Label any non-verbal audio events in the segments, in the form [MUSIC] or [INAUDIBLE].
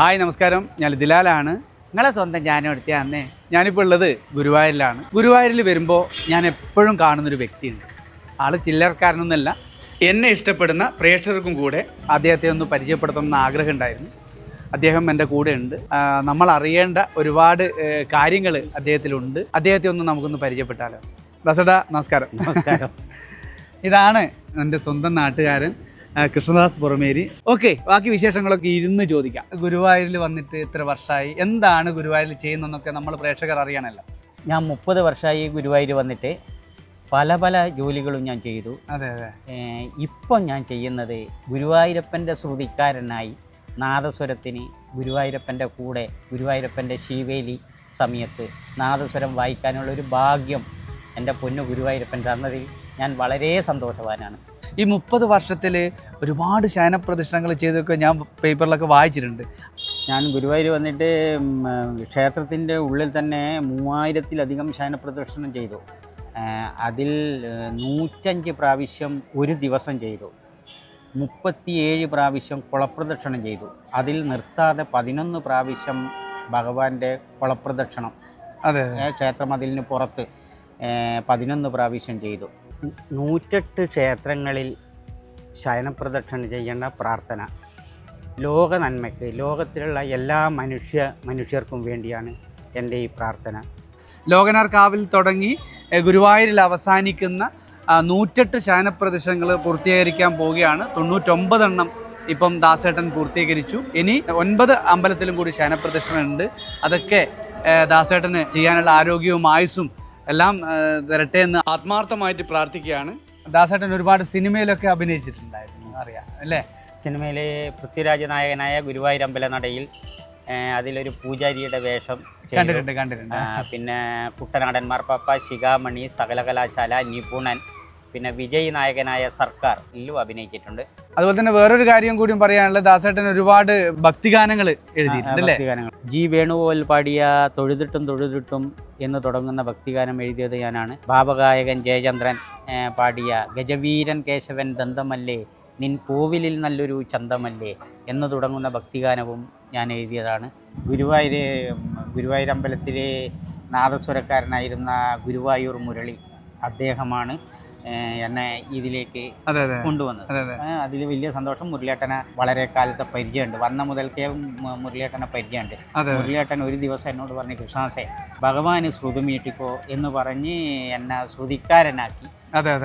Hi നമസ്കാരം. ഞാൻ ദിലാലാണ്. നിങ്ങളെ സ്വന്തം ഞാനും എടുത്ത അന്നേ ഞാനിപ്പോൾ ഉള്ളത് ഗുരുവായൂരിലാണ്. ഗുരുവായൂരിൽ വരുമ്പോൾ ഞാൻ എപ്പോഴും കാണുന്നൊരു വ്യക്തിയുണ്ട് ആൾ ചില്ലറക്കാരനൊന്നുമല്ല. എന്നെ ഇഷ്ടപ്പെടുന്ന പ്രേക്ഷകർക്കും കൂടെ അദ്ദേഹത്തെ ഒന്ന് പരിചയപ്പെടുത്തണമെന്ന് ആഗ്രഹം ഉണ്ടായിരുന്നു അദ്ദേഹം എന്റെ കൂടെ ഉണ്ട്. നമ്മൾ അറിയേണ്ട ഒരുപാട് കാര്യങ്ങൾ അദ്ദേഹത്തിലുണ്ട്. അദ്ദേഹത്തെ ഒന്ന് നമുക്കൊന്ന് പരിചയപ്പെട്ടാലോ? ദസഡ നമസ്കാരം. നമസ്കാരം. ഇതാണ് എന്റെ സ്വന്തം നാട്ടുകാരൻ. കൃഷ്ണദാസ് പുറമേരി. ഓക്കെ ബാക്കി വിശേഷങ്ങളൊക്കെ ഇരുന്ന് ചോദിക്കാം. ഗുരുവായൂരിൽ വന്നിട്ട് ഇത്ര വർഷമായി എന്താണ് ഗുരുവായൂരിൽ ചെയ്യുന്നതെന്നൊക്കെ നമ്മൾ പ്രേക്ഷകർ അറിയണമല്ലോ. ഞാൻ മുപ്പത് വർഷമായി ഗുരുവായൂർ വന്നിട്ട് പല പല ജോലികളും ഞാൻ ചെയ്തു. അതെ അതെ. ഇപ്പം ഞാൻ ചെയ്യുന്നത് ഗുരുവായൂരപ്പന്റെ ശ്രുതിക്കാരനായി നാദസ്വരത്തിന് ഗുരുവായൂരപ്പന്റെ കൂടെ ഗുരുവായൂരപ്പന്റെ ശിവേലി സമയത്ത് നാദസ്വരം വായിക്കാനുള്ള ഒരു ഭാഗ്യം എന്റെ പൊന്നു ഗുരുവായൂരപ്പൻ തന്നതിൽ ഞാൻ വളരെ സന്തോഷവാനാണ്. ഈ മുപ്പത് വർഷത്തിൽ ഒരുപാട് ശയനപ്രദർശനങ്ങൾ ചെയ്തൊക്കെ ഞാൻ പേപ്പറിലൊക്കെ വായിച്ചിട്ടുണ്ട്. ഞാൻ ഗുരുവായൂർ വന്നിട്ട് ക്ഷേത്രത്തിന്റെ ഉള്ളിൽ തന്നെ മൂവായിരത്തിലധികം ശയന പ്രദർശനം ചെയ്തു അതിൽ നൂറ്റഞ്ച് പ്രാവശ്യം ഒരു ദിവസം ചെയ്തു. മുപ്പത്തിയേഴ് പ്രാവശ്യം കുളപ്രദക്ഷിണം ചെയ്തു. അതിൽ നിർത്താതെ പതിനൊന്ന് പ്രാവശ്യം ഭഗവാന്റെ കുളപ്രദക്ഷിണം അതെ ക്ഷേത്രമതിലിന് പുറത്ത് പതിനൊന്ന് പ്രാവശ്യം ചെയ്തു. നൂറ്റെട്ട് ക്ഷേത്രങ്ങളിൽ ശയനപ്രദക്ഷിണം ചെയ്യേണ്ട പ്രാർത്ഥന. ലോക നന്മയ്ക്ക് ലോകത്തിലുള്ള എല്ലാ മനുഷ്യ മനുഷ്യർക്കും വേണ്ടിയാണ് എന്റെ ഈ പ്രാർത്ഥന. ലോകനാർ കാവിൽ തുടങ്ങി ഗുരുവായൂരിൽ അവസാനിക്കുന്ന നൂറ്റെട്ട് ശയനപ്രദർശനങ്ങൾ പൂർത്തീകരിക്കാൻ പോവുകയാണ്. തൊണ്ണൂറ്റൊമ്പതെണ്ണം ഇപ്പം ദാസേട്ടൻ പൂർത്തീകരിച്ചു. ഇനി ഒൻപത് അമ്പലത്തിലും കൂടി ശയനപ്രദർശനം ഉണ്ട് അതൊക്കെ ദാസേട്ടന് ചെയ്യാനുള്ള ആരോഗ്യവും ആയുസ്സും എല്ലാം വരട്ടെ തരട്ടെ എന്ന് ആത്മാർത്ഥമായിട്ട് പ്രാർത്ഥിക്കുകയാണ്. ദാസേട്ടൻ ഒരുപാട് സിനിമയിലൊക്കെ അഭിനയിച്ചിട്ടുണ്ടായിരുന്നു അറിയാം അല്ലേ? സിനിമയിലെ പൃഥ്വിരാജ് നായകനായ ഗുരുവായൂർ അമ്പലനടയിൽ അതിലൊരു പൂജാരിയുടെ വേഷം. കണ്ടിട്ടുണ്ട് കണ്ടിട്ടുണ്ട്. പിന്നെ കുട്ടനാടൻ മാർപ്പാപ്പ ശിഖാമണി സകലകലാശാല നിപുണൻ പിന്നെ വിജയ് നായകനായ സർക്കാർ ഇല്ലും അഭിനയിച്ചിട്ടുണ്ട്. അതുപോലെ തന്നെ വേറൊരു കാര്യം കൂടിയും പറയാനുള്ളത് ദാസേട്ടൻ ഒരുപാട് ഭക്തിഗാനങ്ങൾ എഴുതിയിട്ടുണ്ട് ജി വേണുഗോപാൽ പാടിയ തൊഴുതിട്ടും തൊഴുതിട്ടും എന്ന് തുടങ്ങുന്ന ഭക്തിഗാനം എഴുതിയത് ഞാനാണ്. ഭാവഗായകൻ ജയചന്ദ്രൻ പാടിയ ഗജവീരൻ കേശവൻ ദന്തമല്ലേ നിൻ പൂവിലിൽ നല്ലൊരു ചന്തമല്ലേ എന്ന് തുടങ്ങുന്ന ഭക്തിഗാനവും ഞാൻ എഴുതിയതാണ്. ഗുരുവായൂർ ഗുരുവായൂർ അമ്പലത്തിലെ നാദസ്വരക്കാരനായിരുന്ന ഗുരുവായൂർ മുരളി അദ്ദേഹമാണ്. എന്നെ ഇതിലേക്ക് കൊണ്ടുവന്നത്. അതെ അതെ. അതിൽ വലിയ സന്തോഷം മുരളിയേട്ടനെ വളരെ കാലത്തെ പരിചയമുണ്ട്. വന്ന മുതൽക്കേ മുരളിയേട്ടനെ പരിചയമുണ്ട്. മുരളിയേട്ടൻ ഒരു ദിവസം എന്നോട് പറഞ്ഞു കൃഷ്ണാസെ ഭഗവാന് ശ്രുതിമീട്ടിക്കോ എന്ന് പറഞ്ഞ് എന്നെ ശ്രുതിക്കാരനാക്കി.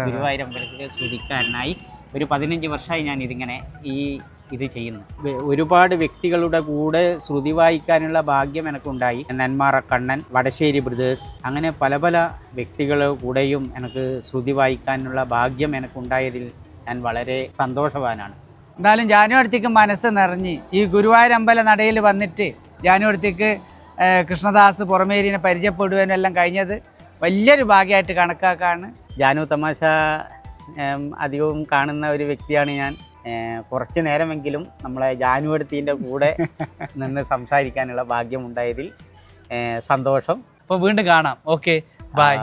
ഗുരുവായൂരമ്പലത്തിലെ ശ്രുതിക്കാരനായി. ഒരു പതിനഞ്ച് വർഷമായി ഞാൻ ഇതിങ്ങനെ ഈ ഇത് ചെയ്യുന്നു. ഒരുപാട് വ്യക്തികളുടെ കൂടെ ശ്രുതി വായിക്കാനുള്ള ഭാഗ്യം എനിക്കുണ്ടായി. നെന്മാറ കണ്ണൻ വടശ്ശേരി ബ്രദേഴ്സ്. അങ്ങനെ പല പല വ്യക്തികളുടെ കൂടെയും എനിക്ക് ശ്രുതി വായിക്കാനുള്ള ഭാഗ്യം എനിക്കുണ്ടായതിൽ ഞാൻ വളരെ സന്തോഷവാനാണ്. എന്തായാലും ജാനുവടുത്തേക്ക് മനസ്സ് നിറഞ്ഞ് ഈ ഗുരുവായൂർ അമ്പല നടയിൽ വന്നിട്ട് ജാനുവടുത്തേക്ക് കൃഷ്ണദാസ് പുറമേരിനെ പരിചയപ്പെടുവാനും എല്ലാം കഴിഞ്ഞത് വലിയൊരു ഭാഗ്യമായിട്ട് കണക്കാക്കാണ്. ജാനു തമാശ അധികവും കാണുന്ന ഒരു വ്യക്തിയാണ് ഞാൻ. കുറച്ച് നേരമെങ്കിലും നമ്മളെ ജാനുവടുത്തീന്റെ കൂടെ [LAUGHS] നിന്ന് സംസാരിക്കാനുള്ള ഭാഗ്യമുണ്ടായതിൽ സന്തോഷം. അപ്പോൾ വീണ്ടും കാണാം. Okay bye.